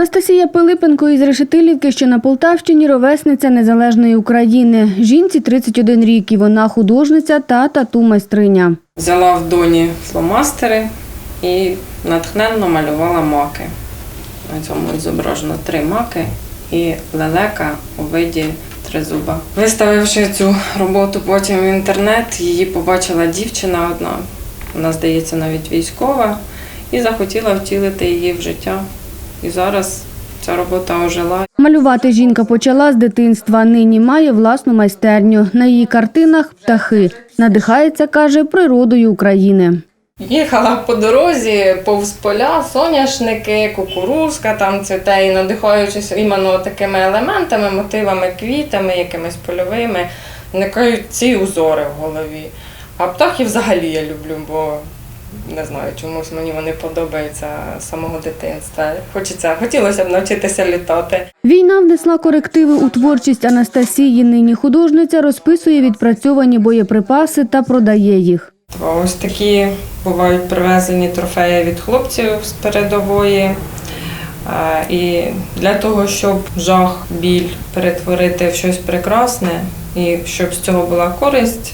Анастасія Пилипенко із Решетилівки, що на Полтавщині, ровесниця незалежної України. Жінці 31 рік і вона художниця та тату-майстриня. Взяла в доні фломастери і натхненно малювала маки. На цьому зображено три маки і лелека у виді тризуба. Виставивши цю роботу потім в інтернет, її побачила дівчина одна, вона, здається, навіть військова, і захотіла втілити її в життя. І зараз ця робота ожила. Малювати жінка почала з дитинства. Нині має власну майстерню. На її картинах птахи. Надихається, каже, природою України. Їхала по дорозі повз поля, соняшники, кукурузка там цвіте, і надихаючись іменно такими елементами, мотивами, квітами, якимись польовими, виникають ці узори в голові. А птахи взагалі я люблю, бо не знаю, чомусь мені вони подобаються з самого дитинства. Хочеться, хотілося б навчитися літати. Війна внесла корективи у творчість Анастасії. Нині художниця розписує відпрацьовані боєприпаси та продає їх. Ось такі бувають привезені трофеї від хлопців з передової. Е, І для того, щоб жах, біль перетворити в щось прекрасне і щоб з цього була користь,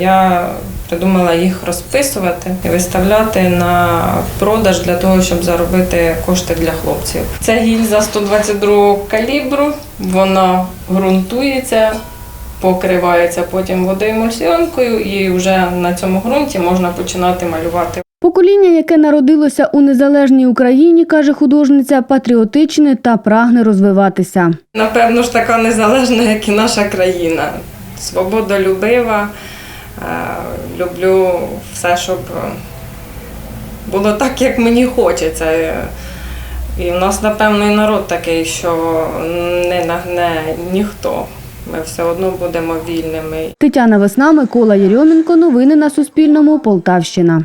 я придумала їх розписувати і виставляти на продаж для того, щоб заробити кошти для хлопців. Це гільза 122 калібру, вона ґрунтується, покривається потім водоемульсіонкою, і вже на цьому ґрунті можна починати малювати. Покоління, яке народилося у незалежній Україні, каже художниця, патріотичне та прагне розвиватися. Напевно ж така незалежна, як і наша країна. Свободолюбива. Е, Люблю все, щоб було так, як мені хочеться. І в нас, напевно, і народ такий, що не нагне ніхто. Ми все одно будемо вільними. Тетяна Весна, Микола Єрьоменко. Новини на Суспільному. Полтавщина.